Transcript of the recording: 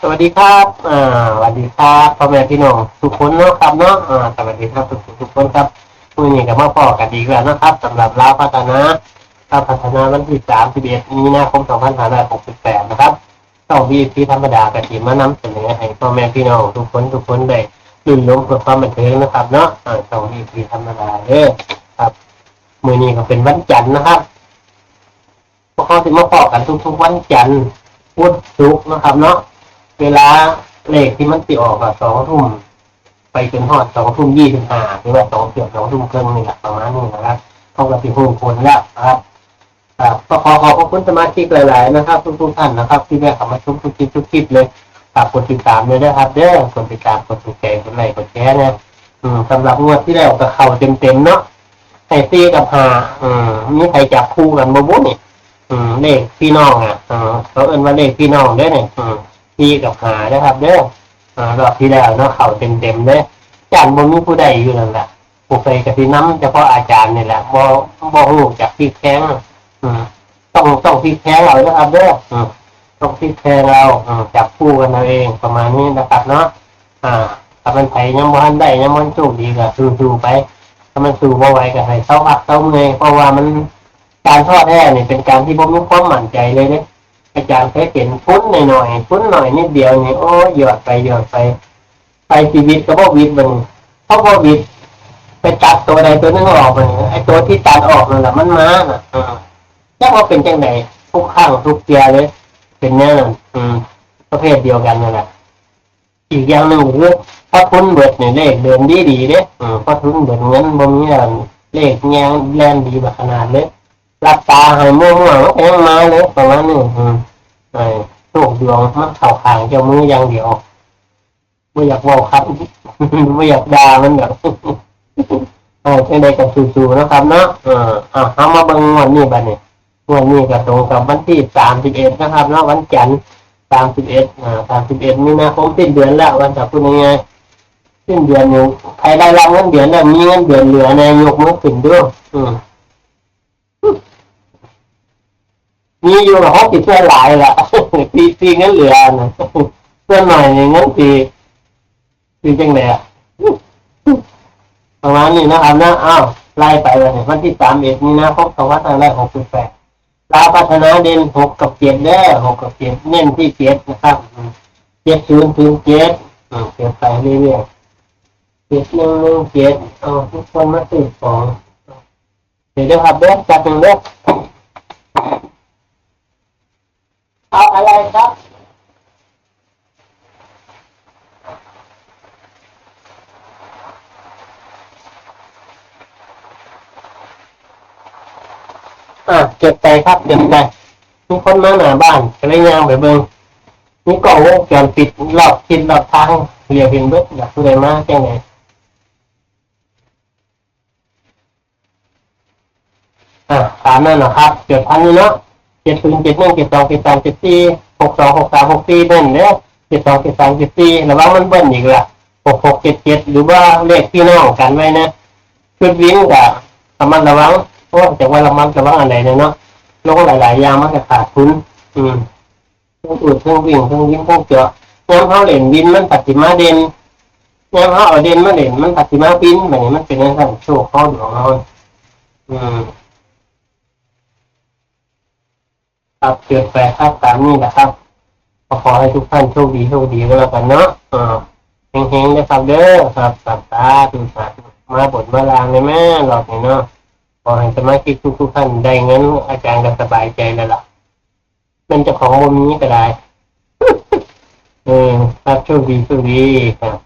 สวัสดีครับอ่าสวัสดีครับพ่อแม่พี่น้องทุกคนเนาะครับเนาะอ่าสวัสดีครับทุกทุกคนครับวันนี้ก็มาพอกันอีกแล้วนะครับสำหรับลาวพัฒนาลาวพัฒนาวันที่31มีนาคม2568นสามร้อยหกสิบแปดนะครับต้องวีพีธรรมดากะทิมานำเสนอให้พ่อแม่พี่น้องทุกคนทุกคนได้ลื่นลมเพื่อความบันเทิงนะครับเนาะอ่าต้องวีพีธรรมดาเด้อครับมื้อนี้ก็เป็นวันจันทร์นะครับพวกเขาสิมาพอกันทุกๆวันจันทร์พุธศุกร์นะครับเนาะ เวลาเลขที่มันติออกอะสองทุ่มไปจนทอดสองทุ่มยี่สิบห้าหรือว่าสองเกือบสองทุ่มครึ่งนี่แหละประมาณนี้นะครับเขากับที่หูคนแล้วนะครับครับก็ขอขอบคุณสมาชิกหลาย ๆ นะครับ ทุกๆท่านนะครับ ที่แม่เข้ามาชมทุกคลิปทุกคลิปเลยฝากกดติดตามเลยนะครับเด้อกดติดตามกดถูกใจกดไลค์กดแชร์นะอืมสำหรับงวดที่แล้วก็เข้าเต็ม ๆ เนาะไอซีกับหาอืมมีใครจับคู่กันบ่บุ้นี่อืมเลขพี่น้องอะอืมเขาเอิ้นว่าเลขพี่น้องเด้เนี่ยอืม พี่กับหานะครับเด้ออ่ารอบที่แล้วเนาะเข่าเต็มเต็มๆเลยอาจารย์บนมีผู้ใดอยู่นั่นแหละผู้ใดกับที่น้ำเฉพาะอาจารย์นี่แหละบ่บ่หูจากพี่แข้งอืมต้องต้องพี่แข้งเรานะครับเด้ออืมต้องพี่แข้งเราอืมจับคู่กันเอาเองประมาณนี้นะครับเนาะอ่าถ้ามันไผยังบ่ทันได้ยังมันโชคดีก็สู้ๆไปถ้ามันสู้บ่ไหวก็ให้เศร้าอักเศร้าเมื่อยเพราะว่ามันการทอดแท้นี่ยเป็นการที่บ่มีความมั่นใจเลยเนี่ย อาจารย์เคยเห็นฟุ้นหน่อยๆฟุ้นหน่อยนิดเดียวนี่โอ้ยหยอดไปหยอดไป ไปชีวิตก็บ่วิตมันเพราะบ่วิตไปตัดตัวใดตัวหนึงออกมันไอตัวที่ตัดออกนั่นแหละมันมาน่ะแยกว่าเป็นจังไหนทุกข้างทุกเกียร์เลย เป็นแน่นอนอืม ประเภทเดียวกันนั่นแหละอีกอย่างหนึ่งคือพอทุนเบิดเนี่ยเลขเดินดีดีเด้อืมพอทุนเบิดเงินบ่มีแล้วเลขแงงแลนดีแบบขนาดเลย รับตาให้มั่วมั่วๆมันก็ยังมาเลยประมาณนี้อืมไอ้โชคดวงมันเข่าขางเจ้ามืออย่างเดียวไม่อยากว่าครับไม่อยากด่ามันแบบไอ้ที่ใดกับสู่ๆนะครับเนาะเอออะเอามาเบิ่งงวันนี้บัดนี้งวันนี้ก็ตรงกับวันที่สามสิบเอ็ดนะครับเนาะวันจันทร์สามสิบเอ็ดอ่าสามสิบเอ็ดมีนาคมสิ้นเดือนแล้ววันจะพูดยังไงสิ้นเดือนอยู่ใครได้รับเงินเดือนแล้วมีเงินเดือนเหลือในยกมือขึ้นด้วยอืม มีอยู่กับห้องติดเสื้อหลายละปีปีงั้นเหลือนะเสื้อหน่อยงั้นปีปีจังเลยอะประมาณนี้นะครับนะอ้าวไล่ไปเลยวันที่สามเอ็ดมีนาคมสองพันห้าร้อยหกสิบแปดลาพัฒนาเด่นหกกับเจ็ดเด้อหกกับเจ็ดเน้นที่เจ็ดนะครับเจ็ดศูนย์ศูนย์เจ็ดอืมเก็บไปเรื่อยๆเจ็ดหนึ่งหนึ่งเจ็ดเอาทุกคนมาตื่นสองเดี๋ยวเดี๋ยวครับเด้อจัดหนึ่งเด้อ เอาอะไรครับ อะเก็บไปครับเก็บไปมีคนมาหน้าบ้านก็เลยย่างไปเบิ่งมีกล้องวงจรปิดรอบทิศรอบทางเรียกเห็นเบิดอยากผู้ใดมาแจ้งไหนอะตามนั้นนะครับเกิดพันนี้เนาะ เจ็ดศูนย์เจ็ดหนึ่งเจ็ดสองเจ็ดสามเจ็ดสี่หกสองหกสามหกสี่เบิ้ลเนี่ยเจ็ดสองเจ็ดสามเจ็ดสี่ระวังมันเบิ้ลอีกละหกหกเจ็ดเจ็ดหรือว่าเลขพี่น้องกันไว้นะชุดวิ่งกับระมัดระวังเพราะจากว่าระมัดระวังอะไรเนาะลงหลาย ๆ อย่างมันจะขาดทุนอืมเครื่งอุดเครื่องวิ่งเครื่งวิ่งเครื่งเจาะย้ำเขาเล่นวินมันปัดจิมาเด่นย้ำเขาเอาเด่นมาเล่นมันปัดจิมาปิ้นแบบนี้มันเป็นอะไรโชว์ข้อหลวงเขาอืม ครับเกิดแปลครับตามนี้นะครับก็ขอให้ทุกท่านโชคดีโชคดีก็แล้วกันเนาะเออเฮงๆนะครับเด้อครับสับตาดูสาธุมาบทมาลางในแม่หลอกนี่เนาะขอให้สมาชิกทุกๆท่านได้เงินอาจารย์ก็สบายใจแล้วล่ะเป็นเจ้าของมุมนี้ก็ได้ เออครับโชคดีโชคดีครับ